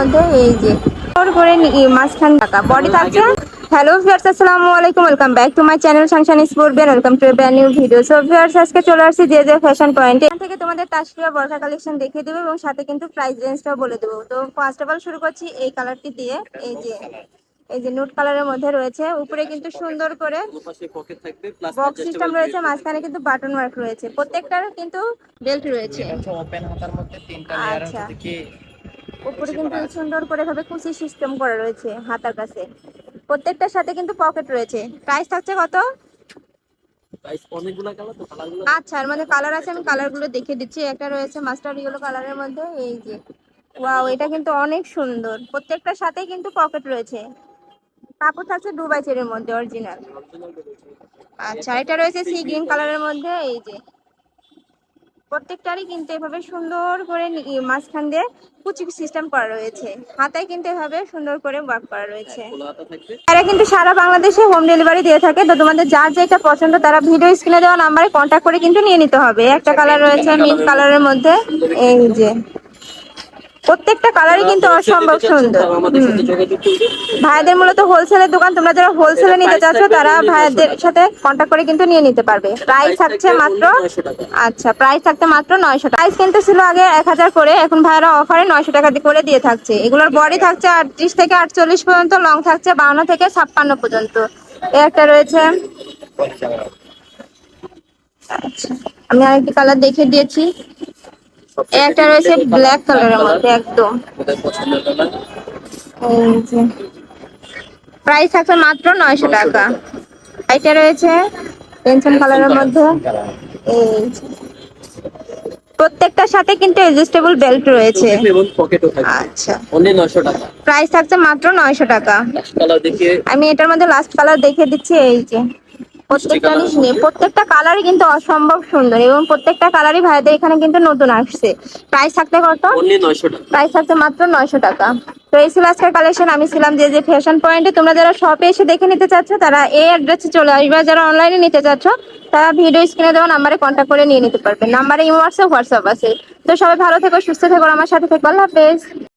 মধ্যে এই যে করে মাঝখান টাকা। বডি থাকছে হ্যালো ভিউয়ার্স আসসালামু আলাইকুম। Welcome back to my channel সাংশান sport Ben welcome to brand new video so viewers আজকে চলে আসছি যে যে ফ্যাশন পয়েন্টে এখান থেকে তোমাদের তাসফিয়া বর্ষা কালেকশন দেখিয়ে দেবো এবং সাথে কিন্তু প্রাইস রেঞ্জটাও বলে দেবো। তো ফার্স্ট অফ অল শুরু করছি এই কালারটি দিয়ে। এই যে এই যে নুট কালারের মধ্যে রয়েছে। উপরে কিন্তু সুন্দর করে বক্স সিস্টেম রয়েছে। মাঝখানে কিন্তু বাটন ওয়ার্ক রয়েছে। প্রত্যেকটার কিন্তু বেল্ট রয়েছে। আচ্ছা। উপরে কিন্তু সুন্দর করে ভাবে কুচি সিস্টেম করা রয়েছে হাতার কাছে। প্রত্যেকটার সাথে কিন্তু পকেট রয়েছে। প্রাইস থাকছে কত? কালারগুলো আচ্ছা এর মধ্যে কালার আছে আমি কালারগুলো দেখে দিচ্ছি। একটা রয়েছে মাস্টার ইয়েলো কালারের মধ্যে এই যে। ওয়াও এটা কিন্তু অনেক সুন্দর। প্রত্যেকটার সাথে কিন্তু পকেট রয়েছে। কাপড় থাকছে দুবাই চেরের মধ্যে অরিজিনাল আচ্ছা এটা রয়েছে সি গ্রিন কালারের মধ্যে এই যে। প্রত্যেকটারই কিন্তু এভাবে সুন্দর করে মাঝখান দিয়ে কুচি সিস্টেম করা রয়েছে। হাতায় কিন্তু এভাবে সুন্দর করে ওয়ার্ক করা রয়েছে। তারা এরা কিন্তু সারা বাংলাদেশে হোম ডেলিভারি দিয়ে থাকে। তো তোমাদের যার যেটা পছন্দ তারা ভিডিও স্ক্রিনে দেওয়া নাম্বারে কন্ট্যাক্ট করে কিন্তু নিয়ে নিতে হবে। একটা কালার রয়েছে মিট কালারের মধ্যে। এই যে। প্রত্যেকটা কালারই কিন্তু অসম্ভব সুন্দর। ভাইদের মূলত হোলসেলের দোকান তোমরা যারা হোলসেলে নিতে চাচ্ছ তারা ভাইদের সাথে কন্ট্যাক্ট করে কিন্তু নিয়ে নিতে পারবে। প্রাইস থাকছে মাত্র আচ্ছা প্রাইস থাকতে মাত্র নয়শো প্রাইস কিন্তু ছিল আগে এক হাজার করে এখন ভাইরা অফারে নয়শো টাকা দিয়ে করে দিয়ে থাকছে। এগুলোর বডি থাকছে আটত্রিশ থেকে আটচল্লিশ পর্যন্ত লং থাকছে বাউন্ন থেকে ছাপ্পান্ন পর্যন্ত। একটা রয়েছে। আচ্ছা আমি আরেকটি কালার দেখে দিয়েছি। একটা রয়েছে ব্ল্যাক কালারের মধ্যে, একদম। প্রাইস থাকছে মাত্র নয়শো টাকা। এটা রয়েছে পেনশন কালারের মধ্যে। প্রত্যেকটার সাথে কিন্তু এডজাস্টেবল বেল্ট রয়েছে। আচ্ছা। 900 প্রাইস থাকছে মাত্র নয়শো টাকা। আমি এটার মধ্যে লাস্ট কালার দেখে দিচ্ছি, এই যে। প্রত্যেকটা নিয়ে প্রত্যেকটা কালারই কিন্তু অসম্ভব সুন্দর এবং প্রত্যেকটা কালারই ভাইদের এখানে কিন্তু নতুন আসছে। প্রাইস থাকতে কত? অনলি 900 প্রাইস থাকছে মাত্র নয়শো টাকা। তো এই ছিল আজকের কালেকশন আমি ছিলাম যে যে ফ্যাশন পয়েন্টে তোমরা যারা শপে এসে দেখে নিতে চাচ্ছ তারা এই অ্যাড্রেসে চলে আসবে। যারা অনলাইনে নিতে চাচ্ছ তারা ভিডিও স্ক্রিনে দেওয়া নাম্বারে কন্ট্যাক্ট করে নিয়ে নিতে পারবে। নাম্বারে ইমো হোয়াটসঅ্যাপ হোয়াটসঅ্যাপ আছে। তো সবাই ভালো থেকো সুস্থ থেকো আমার সাথে থেকো। আল্লাহ হাফেজ।